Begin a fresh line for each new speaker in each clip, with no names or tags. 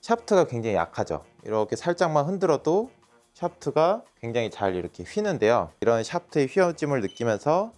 샤프트가 굉장히 약하죠. 이렇게 살짝만 흔들어도 샤프트가 굉장히 잘 이렇게 휘는데요. 이런 샤프트의 휘어짐을 느끼면서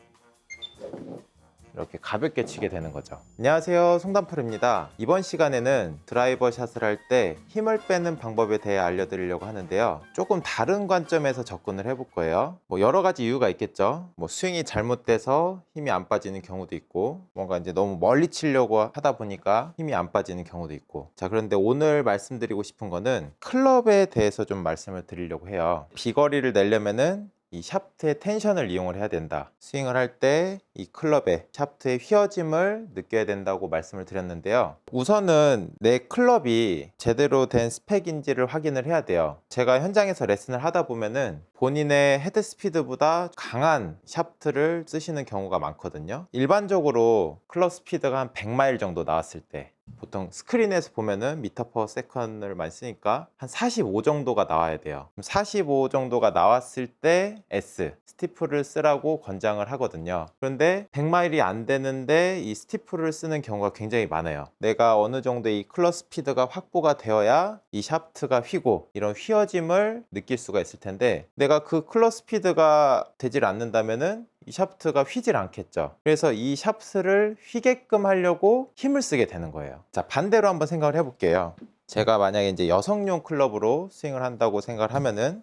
이렇게 가볍게 치게 되는 거죠. 안녕하세요. 송단풀입니다. 이번 시간에는 드라이버 샷을 할 때 힘을 빼는 방법에 대해 알려드리려고 하는데요. 조금 다른 관점에서 접근을 해볼 거예요. 뭐 여러 가지 이유가 있겠죠. 뭐 스윙이 잘못돼서 힘이 안 빠지는 경우도 있고, 뭔가 이제 너무 멀리 치려고 하다 보니까 힘이 안 빠지는 경우도 있고. 자, 그런데 오늘 말씀드리고 싶은 거는 클럽에 대해서 좀 말씀을 드리려고 해요. 비거리를 내려면은 이 샤프트의 텐션을 이용을 해야 된다. 스윙을 할 때이 클럽의 샤프트의 휘어짐을 느껴야 된다고 말씀을 드렸는데요. 우선은 내 클럽이 제대로 된 스펙인지를 확인을 해야 돼요. 제가 현장에서 레슨을 하다 보면은 본인의 헤드 스피드보다 강한 샤프트를 쓰시는 경우가 많거든요. 일반적으로 클럽 스피드가 한 100마일 정도 나왔을 때 보통 스크린에서 보면은 미터 퍼 세컨을 많이 쓰니까 한 45 정도가 나와야 돼요. 45 정도가 나왔을 때 S 스티프를 쓰라고 권장을 하거든요. 그런데 100마일이 안 되는데 이 스티프를 쓰는 경우가 굉장히 많아요. 내가 어느 정도 이 클럽 스피드가 확보가 되어야 이 샤프트가 휘고 이런 휘어짐을 느낄 수가 있을 텐데 내가 그 클럽 스피드가 되질 않는다면은 이 샤프트가 휘질 않겠죠. 그래서 이 샤프트를 휘게끔 하려고 힘을 쓰게 되는 거예요. 자, 반대로 한번 생각을 해볼게요. 제가 만약에 이제 여성용 클럽으로 스윙을 한다고 생각을 하면은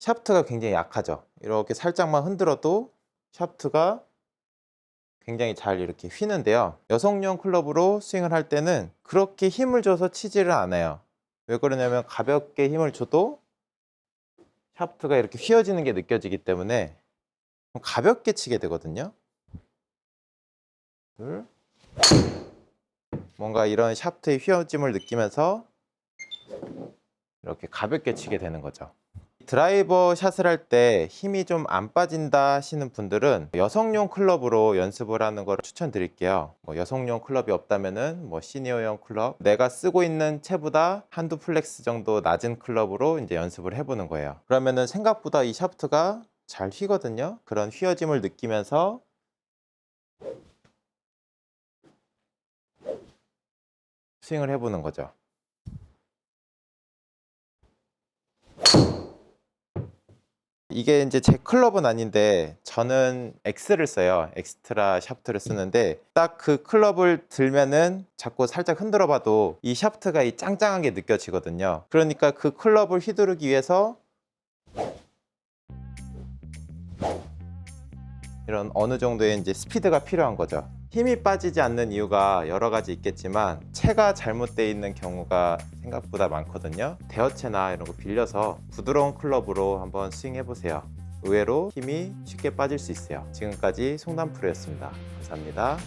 샤프트가 굉장히 약하죠. 이렇게 살짝만 흔들어도 샤프트가 굉장히 잘 이렇게 휘는데요. 여성용 클럽으로 스윙을 할 때는 그렇게 힘을 줘서 치지를 않아요. 왜 그러냐면 가볍게 힘을 줘도 샤프트가 이렇게 휘어지는 게 느껴지기 때문에 가볍게 치게 되거든요. 둘. 뭔가 이런 샤프트의 휘어짐을 느끼면서 이렇게 가볍게 치게 되는 거죠. 드라이버 샷을 할 때 힘이 좀 안 빠진다 하시는 분들은 여성용 클럽으로 연습을 하는 걸 추천드릴게요. 뭐 여성용 클럽이 없다면은 뭐 시니어용 클럽, 내가 쓰고 있는 채보다 한두 플렉스 정도 낮은 클럽으로 이제 연습을 해보는 거예요. 그러면은 생각보다 이 샤프트가 잘 휘거든요. 그런 휘어짐을 느끼면서 스윙을 해보는 거죠. 이게 이제 제 클럽은 아닌데 저는 X를 써요. 엑스트라 샤프트를 쓰는데 딱 그 클럽을 들면은 자꾸 살짝 흔들어 봐도 이 샤프트가 이 짱짱한 게 느껴지거든요. 그러니까 그 클럽을 휘두르기 위해서 이런 어느 정도의 이제 스피드가 필요한 거죠. 힘이 빠지지 않는 이유가 여러 가지 있겠지만 채가 잘못되어 있는 경우가 생각보다 많거든요. 대여채나 이런 거 빌려서 부드러운 클럽으로 한번 스윙해 보세요. 의외로 힘이 쉽게 빠질 수 있어요. 지금까지 송담프로였습니다. 감사합니다.